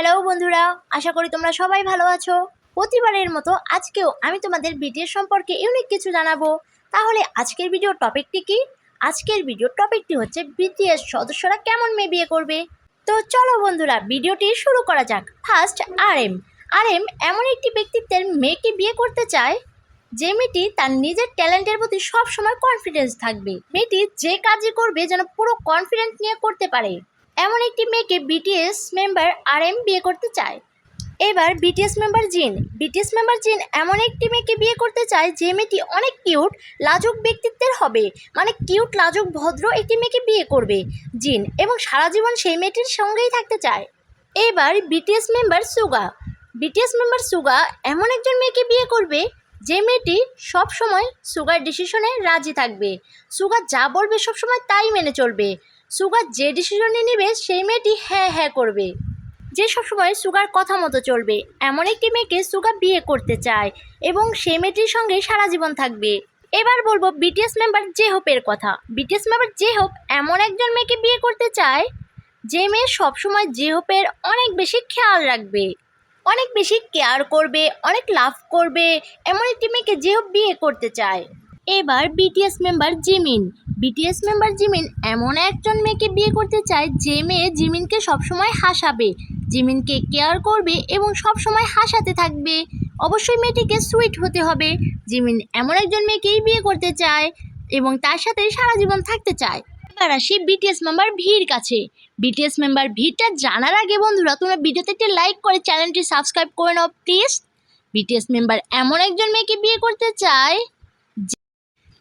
Hello বন্ধুরা। আশা করি তোমরা সবাই ভালো আছো। প্রতিবারের মতো আজকেও আমি তোমাদের বিটিএস সম্পর্কে ইউনিক কিছু জানাব। তাহলে আজকের ভিডিও টপিকটি কি? আজকের ভিডিও টপিকটি হচ্ছে বিটিএস সদস্যরা কেমন মেয়ে বিয়ে করবে? তো চলো বন্ধুরা ভিডিওটি শুরু করা যাক। First R M R M এমন একটি ব্যক্তিত্বের মেয়েকে বিয়ে করতে চায়, যে মেয়েটি তার নিজের ট্যালেন্টের প্রতি সবসময় কনফিডেন্স থাকবে। মেয়েটি যে কাজই করবে যেন পুরো কনফিডেন্ট নিয়ে করতে পারে। এমন একটি মেয়েকে বিটিএস মেম্বার আর এম বিয়ে করতে চায়। এবার BTS member Jin. BTS member Jin এমন একটি মেয়েকে বিয়ে করতে চায় যে মেয়েটি অনেক কিউট লাজুক ব্যক্তিত্বের হবে। মানে কিউট লাজুক, ভদ্র একটি মেয়েকে বিয়ে করবে জিন এবং সারা জীবন সেই মেয়েটির সঙ্গেই থাকতে চায়। এবার BTS member Suga. BTS member Suga এমন একজন মেয়েকে বিয়ে করবে যে মেয়েটি সবসময় সুগার ডিসিশনে রাজি থাকবে। সুগা যা বলবে সবসময় তাই মেনে চলবে। সুগার যে ডিসিশনে নেবে, সেই মেয়েটি হ্যাঁ হ্যাঁ করবে। যে সবসময় সুগার কথা মতো চলবে, এমন একটি মেয়েকে সুগার বিয়ে করতে চায় এবং সেই মেয়েটির সঙ্গে সারা জীবন থাকবে। এবার বলব বিটিএস মেম্বার জে হোপের কথা। বিটিএস মেম্বার জে হোপ এমন একজন মেয়েকে বিয়ে করতে চায়, যে মেয়ে সবসময় জে হোপের অনেক বেশি খেয়াল রাখবে, অনেক বেশি কেয়ার করবে, অনেক লাভ করবে, এমন একটি মেয়েকে যে হোপ বিয়ে করতে চায়। এবার BTS member Jimin BTS member Jimin এমন একজন মেয়েকে বিয়ে করতে চায় যে মেয়ে জিমিনকে সবসময় হাসাবে, জিমিনকে কেয়ার করবে এবং সবসময় হাসাতে থাকবে। অবশ্যই মেয়েটিকে সুইট হতে হবে। জিমিন এমন একজন মেয়েকেই বিয়ে করতে চায় এবং তার সাথে সারা জীবন থাকতে চায়। এবার আসি বিটিএস মেম্বার ভিড় কাছে। বিটিএস মেম্বার ভিড়টা জানার আগে বন্ধুরা, তোমরা ভিডিওতে একটি লাইক করে চ্যানেলটি সাবস্ক্রাইব করে নাও প্লিজ বিটিএস মেম্বার এমন একজন মেয়েকে বিয়ে করতে চায়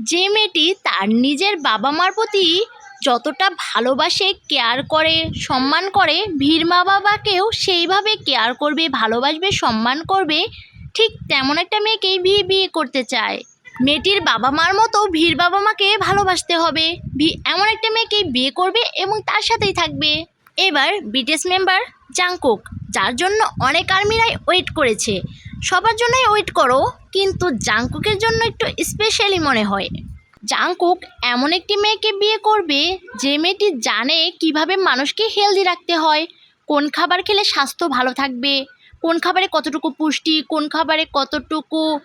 যে মেয়েটি তার নিজের বাবা মার প্রতি যতটা ভালোবাসে, কেয়ার করে, সম্মান করে ভীর মা বাবাকেও সেইভাবে কেয়ার করবে, ভালোবাসবে, সম্মান করবে, ঠিক তেমন একটা মেয়েকেই বিয়ে বিয়ে করতে চায়। মেয়েটির বাবা মার মতো ভীর বাবা মাকে ভালোবাসতে হবে, ভি- এমন একটা মেয়েকেই বিয়ে করবে এবং তার সাথেই থাকবে। এবার বিটিএস মেম্বার জাংকুক, যার জন্য অনেক আর্মিরাই ওয়েট করেছে। সবার জন্যই ওয়েট করো, কিন্তু জাংকুকের জন্য একটু স্পেশালি মনে হয়। জাংকুক এমন একটি মেয়েকে বিয়ে করবে, যে মেয়েটি জানে কীভাবে মানুষকে হেলদি রাখতে হয়, কোন খাবার খেলে স্বাস্থ্য ভালো থাকবে, কোন খাবারে কতটুকু পুষ্টি, কোন খাবারে কতটুকু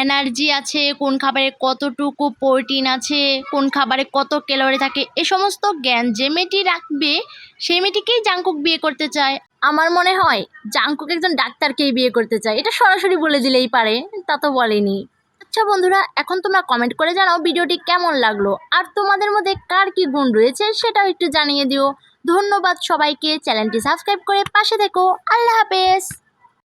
এনার্জি আছে, কোন খাবারে কতটুকু প্রোটিন আছে, কোন খাবারে কত ক্যালোরি থাকে, এ সমস্ত জ্ঞান যে মেয়েটি রাখবে, সেই মেয়েটিকেই জাংকুক বিয়ে করতে চায়। আমার মনে হয় জাংকুক একজন ডাক্তারকেই বিয়ে করতে চায়। এটা সরাসরি বলে দিলেই পারে, তা তো বলেনি। আচ্ছা বন্ধুরা, এখন তোমরা কমেন্ট করে জানাও ভিডিওটি কেমন লাগল, আর তোমাদের মধ্যে কার কি গুণ রয়েছে সেটাও একটু জানিয়ে দিও। ধন্যবাদ সবাইকে, চ্যানেলটি সাবস্ক্রাইব করে পাশে দেখো আল্লাহ হাফেজ!